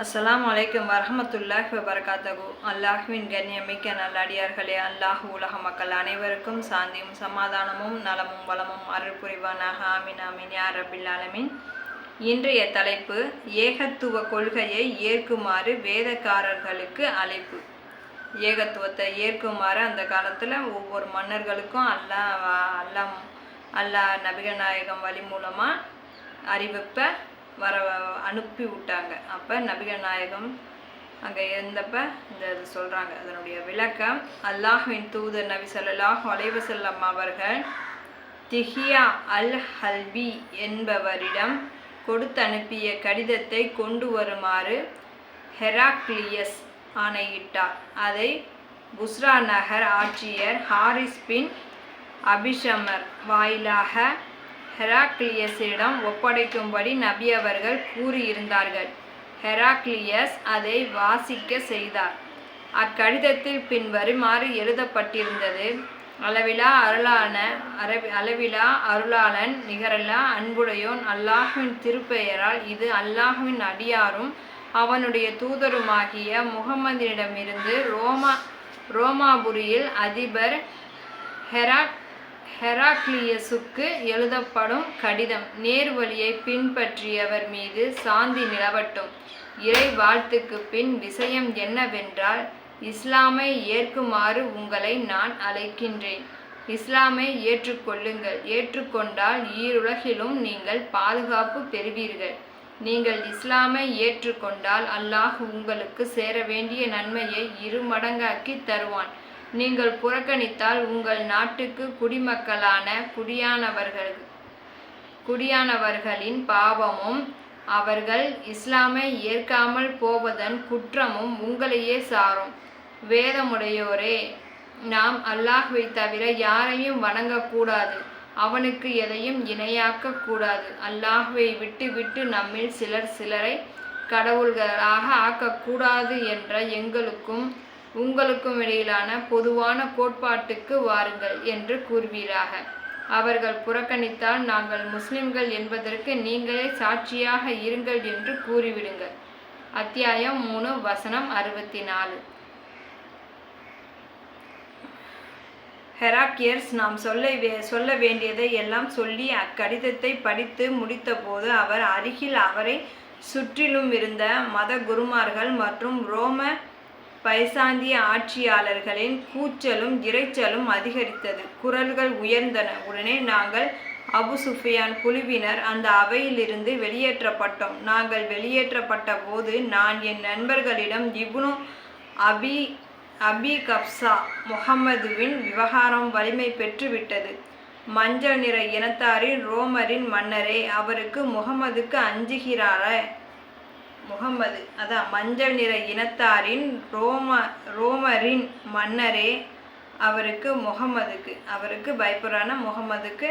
அஸ்லாம் அலைக்கும் வரஹமத்துல்லாஹ் வபரகாத்தகு அல்லாஹ்வின் கண்ணியமிக்க நல்லடியார்களே அல்லாஹ் உலக மக்கள் அனைவருக்கும் சாந்தியும் சமாதானமும் நலமும் வளமும் அருள் புரிவானாக ஆமின் ஆமீன். யா ரபில் இன்றைய தலைப்பு ஏகத்துவ கொள்கையை ஏற்குமாறு வேதக்காரர்களுக்கு அழைப்பு. ஏகத்துவத்தை ஏற்குமாறு அந்த காலத்தில் ஒவ்வொரு மன்னர்களுக்கும் அல்லாஹ் அல்லாம் அல்லாஹ் நபிகள் நாயகம் வழி மூலமாக அறிவிப்பை வர அனுப்பி விட்டாங்க. அப்போ நபிகள் நாயகம் அங்கே இருந்தப்ப இந்த இது சொல்கிறாங்க அதனுடைய விளக்கம் அல்லாஹின் தூதர் நபி ஸல்லல்லாஹு அலைஹி அவர்கள் திஹியா அல் ஹல்பி என்பவரிடம் கொடுத்து அனுப்பிய கடிதத்தை கொண்டு வருமாறு ஹெராக்லியஸ் ஆணையிட்டார். அதை புஸ்ரா நகர் ஆட்சியர் ஹாரிஸ் பின் அபிஷமர் வாயிலாக ஹெராக்லியஸிடம் ஒப்படைக்கும்படி நபி அவர்கள் கூறியிருந்தார்கள். ஹெராக்லியஸ் அதை வாசிக்க செய்தார். அக்கடிதத்தில் பின்வருமாறு எழுதப்பட்டிருந்தது அளவிலா அருளான அரவி அளவிலா அருளாளன் நிகரல்லா அன்புடையோன் அல்லாஹ்வின் திருப்பெயரால் இது அல்லாஹ்வின் அடியாரும் அவனுடைய தூதருமாகிய முகமதினிடமிருந்து ரோமா ரோமாபுரியில் அதிபர் ஹெராக் ஹெராக்லியஸுக்கு எழுதப்படும் கடிதம். நேர்வழியை பின்பற்றியவர் மீது சாந்தி நிலவட்டும். இறை வாழ்த்துக்கு பின் விஷயம் என்னவென்றால் இஸ்லாமை ஏற்குமாறு உங்களை நான் அழைக்கின்றேன். இஸ்லாமை ஏற்றுக்கொள்ளுங்கள். ஏற்றுக்கொண்டால் ஈருலகிலும் நீங்கள் பாதுகாப்பு பெறுவீர்கள். நீங்கள் இஸ்லாமை ஏற்றுக்கொண்டால் அல்லாஹ் உங்களுக்கு சேர வேண்டிய நன்மையை இரு மடங்காக்கி தருவான். நீங்கள் புறக்கணித்தால் உங்கள் நாட்டுக்கு குடிமக்களான குடியானவர்கள் குடியானவர்களின் பாவமும் அவர்கள் இஸ்லாமை ஏற்காமல் போவதன் குற்றமும் உங்களையே சாரும். வேதமுடையோரே நாம் அல்லாஹ்வை தவிர யாரையும் வணங்கக்கூடாது. அவனுக்கு எதையும் இணையாக்க கூடாது. அல்லாஹ்வை விட்டு விட்டு நம்மில் சிலர் சிலரை கடவுள்களாக ஆக்கக்கூடாது என்ற எங்களுக்கும் உங்களுக்கும் இடையிலான பொதுவான கோட்பாட்டுக்கு வாருங்கள் என்று கூறுவீராக. அவர்கள் புறக்கணித்தால் நாங்கள் முஸ்லிம்கள் என்பதற்கு நீங்களே சாட்சியாக இருங்கள் என்று கூறிவிடுங்கள். அத்தியாயம் மூணு வசனம் அறுபத்தி நாலு ஹெராக்கியர்ஸ் நாம் சொல்ல வே சொல்ல வேண்டியதை எல்லாம் சொல்லி அக்கடிதத்தை படித்து முடித்தபோது அவர் அருகில் அவரை சுற்றிலும் இருந்த மத குருமார்கள் மற்றும் ரோம பைசாந்திய ஆட்சியாளர்களின் கூச்சலும் இரைச்சலும் அதிகரித்தது. குரல்கள் உயர்ந்தன. உடனே நாங்கள் அபு சுஃபியான் குழுவினர் அந்த அவையிலிருந்து வெளியேற்றப்பட்டோம். நாங்கள் வெளியேற்றப்பட்ட போது நான் என் நண்பர்களிடம் இப்னு அபி அபி கப்சா முகம்மதுவின் விவகாரம் வலிமை பெற்றுவிட்டது. மஞ்சள் நிற இனத்தாரின் ரோமரின் மன்னரே அவருக்கு முகமதுக்கு அஞ்சுகிறாரே. முகம்மது. அதான் மஞ்சள் நிற இனத்தாரின் ரோம ரோமரின் மன்னரே அவருக்கு முகமதுக்கு அவருக்கு பயப்புறான முகமதுக்கு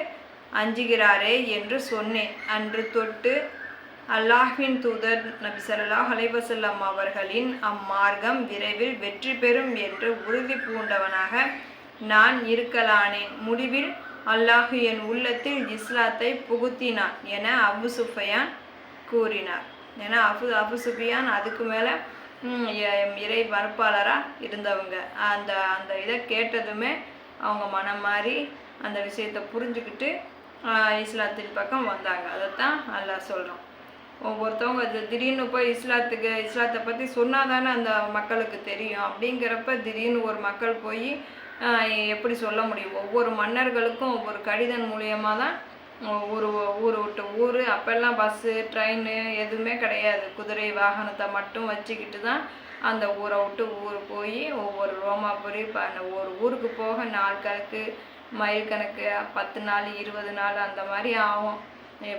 அஞ்சுகிறாரே என்று சொன்னேன். அன்று தொட்டு அல்லாஹ்வின் தூதர் நபி ஸல்லல்லாஹு அலைஹி அவர்களின் அம்மார்க்கம் விரைவில் வெற்றி பெறும் என்று உறுதி பூண்டவனாக நான் இருக்கலானேன். முடிவில் அல்லாஹ் என் உள்ளத்தில் இஸ்லாத்தை புகுத்தினான் என அபு சுஃபையான் கூறினார். ஏன்னா அபு அபு சுஃபியான் அதுக்கு மேலே இறை மறுப்பாளராக இருந்தவங்க. அந்த அந்த இதை கேட்டதுமே அவங்க மனம் மாறி அந்த விஷயத்தை புரிஞ்சுக்கிட்டு இஸ்லாத்தின் பக்கம் வந்தாங்க. அதைத்தான் நல்லா சொல்கிறோம் ஒவ்வொருத்தவங்க இது திடீர்னு போய் இஸ்லாத்துக்கு இஸ்லாத்தை பற்றி சொன்னால் தானே அந்த மக்களுக்கு தெரியும். அப்படிங்கிறப்ப திடீர்னு ஒரு மக்கள் போய் எப்படி சொல்ல முடியும்? ஒவ்வொரு மன்னர்களுக்கும் ஒவ்வொரு கடிதம் மூலியமாக தான் ஊர் ஊர் விட்டு ஊர் அப்போல்லாம் பஸ்ஸு ட்ரெயின் எதுவுமே கிடையாது. குதிரை வாகனத்தை மட்டும் வச்சுக்கிட்டு தான் அந்த ஊரை விட்டு ஊர் போய் ஒவ்வொரு ரோமாபுரி இப்போ அந்த ஒரு ஊருக்கு போக நாள் கணக்கு மைல் கணக்கு பத்து நாள் இருபது நாள் அந்த மாதிரி ஆகும்.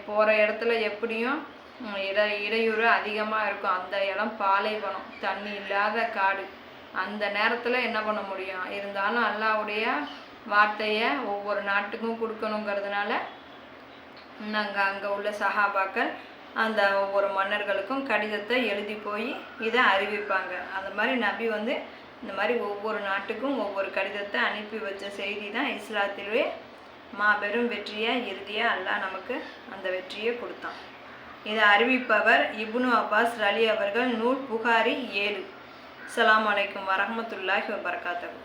போகிற இடத்துல எப்படியும் இட இடையூறு அதிகமாக இருக்கும். அந்த இடம் பாலைவனம். தண்ணி இல்லாத காடு. அந்த நேரத்தில் என்ன பண்ண முடியும்? இருந்தாலும் அல்லாவுடைய வார்த்தையை ஒவ்வொரு நாட்டுக்கும் கொடுக்கணுங்கிறதுனால நாங்கள் அங்கே உள்ள சஹாபாக்கள் அந்த ஒவ்வொரு மன்னர்களுக்கும் கடிதத்தை எழுதி போய் இதை அறிவிப்பாங்க. அந்த மாதிரி நபி வந்து இந்த மாதிரி ஒவ்வொரு நாட்டுக்கும் ஒவ்வொரு கடிதத்தை அனுப்பி வச்ச செய்தி தான் இஸ்லாத்திலே மாபெரும் வெற்றியாக இறுதியாக அல்லாஹ் நமக்கு அந்த வெற்றியை கொடுத்தான். இதை அறிவிப்பவர் இபுனு அப்பாஸ் ரலி அவர்கள் நூல் புகாரி ஏழு. அஸ்ஸலாமு அலைக்கும் வரமத்துல்லாஹி வபரகாத்துஹு.